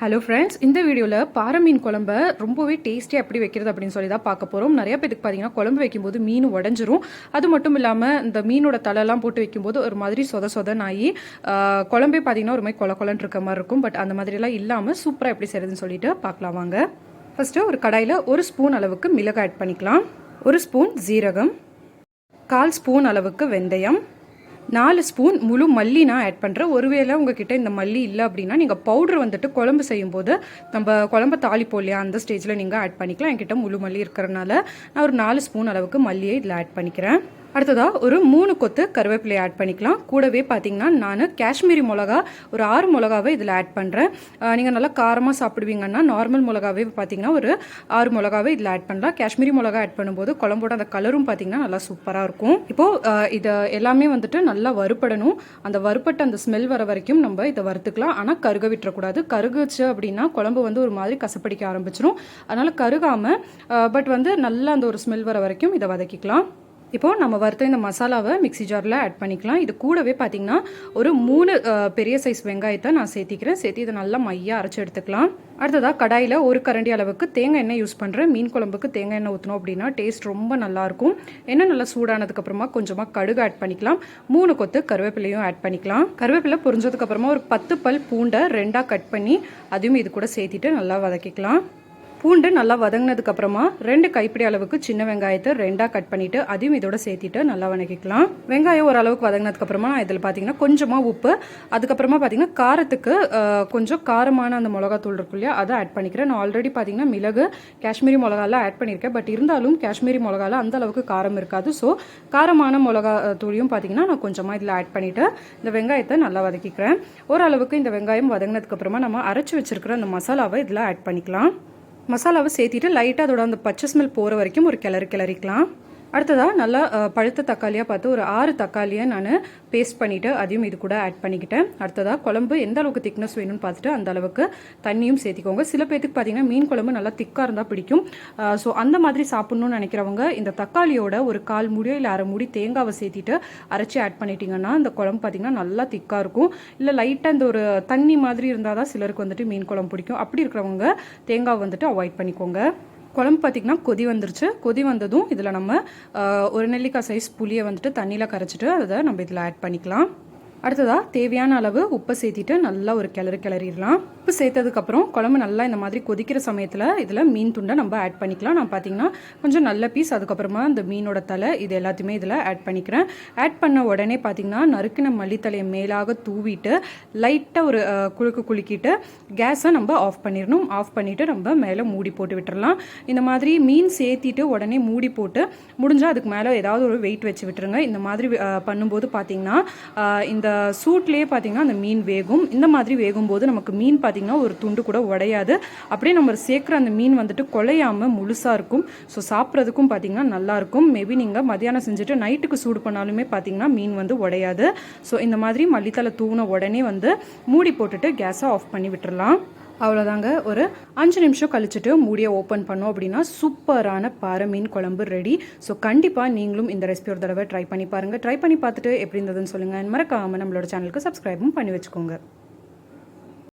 Hello friends இந்த வீடியோவில் பாறை மீன் குழம்ப ரொம்பவே டேஸ்டியாக எப்படி வைக்கிறது அப்படின்னு சொல்லி தான் பார்க்க போகிறோம் நிறைய பேருக்கு பார்த்தீங்கன்னா குழம்பு வைக்கும்போது மீன் உடஞ்சிரும். அது மட்டும் இல்லாமல் இந்த மீனோட தலைலாம் போட்டு வைக்கும்போது ஒரு மாதிரி சொத சொதன் ஆகி குழம்பே பார்த்தீங்கன்னா ஒரு மாதிரி கொல கொலன்னு இருக்க மாதிரி இருக்கும். பட் அந்த மாதிரிலாம் இல்லாமல் சூப்பராக எப்படி செய்யறதுன்னு சொல்லிட்டு பார்க்கலாம் வாங்க. ஃபஸ்ட்டு ஒரு கடாயில் ஒரு ஸ்பூன் அளவுக்கு மிளகாய் ஆட் பண்ணிக்கலாம். ஒரு ஸ்பூன் ஜீரகம் கால் ஸ்பூன் அளவுக்கு வெந்தயம் நாலு ஸ்பூன் முழு மல்லி நான் ஆட் பண்ணுறேன் ஒருவேளை உங்ககிட்ட இந்த மல்லி இல்லை அப்படின்னா நீங்கள் பவுடர் வந்துட்டு குழம்பு செய்யும்போது நம்ம குழம்பு தாளிப்போம் இல்லையா அந்த ஸ்டேஜில் நீங்கள் ஆட் பண்ணிக்கலாம். என்கிட்ட முழு மல்லி இருக்கிறனால நான் ஒரு நாலு ஸ்பூன் அளவுக்கு மல்லியை இதில் ஆட் பண்ணிக்கிறேன். அடுத்ததாக ஒரு மூணு கொத்து கருவேப்பிலையை ஆட் பண்ணிக்கலாம். கூடவே பார்த்தீங்கன்னா நான் காஷ்மீரி மிளகா ஒரு ஆறு மிளகாவை இதில் ஆட் பண்ணுறேன் நீங்கள் நல்லா காரமாக சாப்பிடுவீங்கன்னா நார்மல் மிளகாவே பார்த்தீங்கன்னா ஒரு ஆறு மிளகாவை இதில் ஆட் பண்ணலாம். காஷ்மீரி மிளகா ஆட் பண்ணும்போது குழம்போட அந்த கலரும் பார்த்தீங்கன்னா நல்லா சூப்பராக இருக்கும். இப்போது இதை எல்லாமே வந்துட்டு நல்லா வறுப்படணும் அந்த வறுப்பட்ட அந்த ஸ்மெல் வர வரைக்கும் நம்ம இதை வறுத்துக்கலாம். ஆனால் கருக விட்டுறக்கூடாது. கருகுச்சு அப்படின்னா குழம்பு வந்து ஒரு மாதிரி கசப்படிக்க ஆரம்பிச்சிடும் அதனால் கருகாமல் பட் வந்து நல்லா அந்த ஒரு ஸ்மெல் வர வரைக்கும் இதை வதக்கிக்கலாம். இப்போது நம்ம வறுத்த இந்த மசாலாவை மிக்ஸி ஜாரில் ஆட் பண்ணிக்கலாம். இது கூடவே பார்த்தீங்கன்னா ஒரு மூணு பெரிய சைஸ் வெங்காயத்தை நான் சேர்த்திக்கிறேன். சேர்த்து இதை நல்லா மையாக அரைச்சி எடுத்துக்கலாம். அடுத்ததாக கடாயில் ஒரு கரண்டி அளவுக்கு தேங்காய் எண்ணெய் யூஸ் பண்ணுறேன் மீன் குழம்புக்கு தேங்காய் எண்ணெய் ஊற்றணும் அப்படின்னா டேஸ்ட் ரொம்ப நல்லாயிருக்கும் எண்ணெய் நல்லா சூடானதுக்கப்புறமா கொஞ்சமாக கடுகு ஆட் பண்ணிக்கலாம். மூணு கொத்து கருவேப்பிலையும் ஆட் பண்ணிக்கலாம். கருவேப்பிலை பொரிஞ்சதுக்கப்புறமா ஒரு பத்து பல் பூண்டை ரெண்டாக கட் பண்ணி அதையும் இது கூட சேர்த்திட்டு நல்லா வதக்கிக்கலாம். பூண்டு நல்லா வதங்கினதுக்கு அப்புறமா ரெண்டு கைப்பிடி அளவுக்கு சின்ன வெங்காயத்தை ரெண்டாக கட் பண்ணிட்டு அதையும் இதோட சேர்த்திட்டு நல்லா வதக்கிக்கலாம் வெங்காயம் ஓரளவுக்கு வதங்கினதுக்கு அப்புறமா இதில் பார்த்தீங்கன்னா கொஞ்சமாக உப்பு அதுக்கப்புறமா பார்த்தீங்கன்னா காரத்துக்கு கொஞ்சம் காரமான அந்த மிளகாத்தூள் இருக்கு இல்லையா அதை ஆட் பண்ணிக்கிறேன். நான் ஆல்ரெடி பார்த்தீங்கன்னா மிளகு காஷ்மீரி மிளகாலாம் ஆட் பண்ணியிருக்கேன். பட் இருந்தாலும் காஷ்மீரி மிளகால அந்த அளவுக்கு காரம் இருக்காது. ஸோ காரமான மிளகா தூளியும் பார்த்தீங்கன்னா நான் கொஞ்சமாக இதில் ஆட் பண்ணிவிட்டு இந்த வெங்காயத்தை நல்லா வதக்கிக்கிறேன். ஓரளவுக்கு இந்த வெங்காயம் வதங்கினதுக்கு அப்புறமா நம்ம அரைச்சி வச்சிருக்கிற அந்த மசாலாவை இதில் ஆட் பண்ணிக்கலாம். மசாலாவை சேர்த்திட்டு லைட்டாக அதோட அந்த பச்சை ஸ்மெல் போகிற வரைக்கும் ஒரு கிளறி கிளறிக்கலாம். அடுத்ததாக நல்லா பழுத்த தக்காளியாக பார்த்து ஒரு ஆறு தக்காளியை நான் பேஸ்ட் பண்ணிவிட்டு அதையும் இது கூட ஆட் பண்ணிக்கிட்டேன். அடுத்ததாக குழம்பு எந்த அளவுக்கு திக்னஸ் வேணும்னு பார்த்துட்டு அந்த அளவுக்கு தண்ணியும் சேர்த்திக்கோங்க. சில பேர்த்துக்கு பார்த்தீங்கன்னா மீன் குழம்பு நல்லா திக்காக இருந்தால் பிடிக்கும். ஸோ அந்த மாதிரி சாப்பிட்ணுன்னு நினைக்கிறவங்க இந்த தக்காளியோட ஒரு கால் முடியோ இல்லை அரை முடி தேங்காவை சேர்த்திட்டு அரைச்சி ஆட் பண்ணிட்டீங்கன்னா இந்த குழம்பு பார்த்தீங்கன்னா நல்லா திக்காக இருக்கும். இல்லை லைட்டாக இந்த ஒரு தண்ணி மாதிரி இருந்தால் தான் சிலருக்கு வந்துட்டு மீன் குழம்பு பிடிக்கும். அப்படி இருக்கிறவங்க தேங்காவை வந்துட்டு அவாய்ட் பண்ணிக்கோங்க. குழம்பு பார்த்திங்கன்னா கொதி வந்துருச்சு. கொதி வந்ததும் இதில் நம்ம ஒரு நெல்லிக்காய் சைஸ் புளியை வந்துட்டு தண்ணியில் கரைச்சிட்டு அதை நம்ம இதில் ஆட் பண்ணிக்கலாம். அடுத்ததாக தேவையான அளவு உப்பை சேர்த்திட்டு நல்லா ஒரு கிளறு கிளறிடலாம். உப்பு சேர்த்ததுக்கப்புறம் குழம்பு நல்லா இந்த மாதிரி கொதிக்கிற சமயத்தில் இதில் மீன் துண்டை நம்ம ஆட் பண்ணிக்கலாம். நான் பார்த்தீங்கன்னா கொஞ்சம் நல்ல பீஸ் அதுக்கப்புறமா இந்த மீனோட தலை இது எல்லாத்தையுமே இதில் ஆட் பண்ணிக்கிறேன். ஆட் பண்ண உடனே பார்த்தீங்கன்னா நறுக்கின மல்லித்தலையை மேலாக தூவிட்டு லைட்டாக ஒரு குழுக்கு குலுக்கு குலுக்கிட்டு கேஸை நம்ம ஆஃப் பண்ணிடணும். ஆஃப் பண்ணிவிட்டு நம்ம மேலே மூடி போட்டு விட்டுறலாம். இந்த மாதிரி மீன் சேர்த்திட்டு உடனே மூடி போட்டு முடிஞ்சால் அதுக்கு மேலே ஏதாவது ஒரு வெயிட் வச்சு விட்டுருங்க. இந்த மாதிரி பண்ணும்போது பார்த்தீங்கன்னா இந்த சூட்லேயே பார்த்தீங்கன்னா அந்த மீன் வேகும். இந்த மாதிரி வேகும்போது நமக்கு மீன் பார்த்தீங்கன்னா ஒரு துண்டு கூட உடையாது. அப்படியே நம்ம சேர்க்குற அந்த மீன் வந்துட்டு குலையாமல் முழுசாக இருக்கும். ஸோ சாப்பிட்றதுக்கும் பார்த்தீங்கன்னா நல்லாயிருக்கும் மேபி நீங்கள் மதியானம் செஞ்சுட்டு நைட்டுக்கு சூடு பண்ணாலுமே பார்த்தீங்கன்னா மீன் வந்து உடையாது. ஸோ இந்த மாதிரி மல்லித்தலை தூவின உடனே வந்து மூடி போட்டுட்டு கேஸை ஆஃப் பண்ணி விட்டுறலாம். அவ்வளோதாங்க. ஒரு அஞ்சு நிமிஷம் கழிச்சுட்டு மூடியை ஓப்பன் பண்ணோம் அப்படின்னா சூப்பரான பாறை மீன் குழம்பு ரெடி. ஸோ கண்டிப்பாக நீங்களும் இந்த ரெசிபி ஒரு தடவை ட்ரை பண்ணி பாருங்கள் ட்ரை பண்ணி பார்த்துட்டு எப்படி இருந்ததுன்னு சொல்லுங்கள் மறக்காமல் நம்மளோட சேனலுக்கு சப்ஸ்கிரைபும் பண்ணி வச்சுக்கோங்க.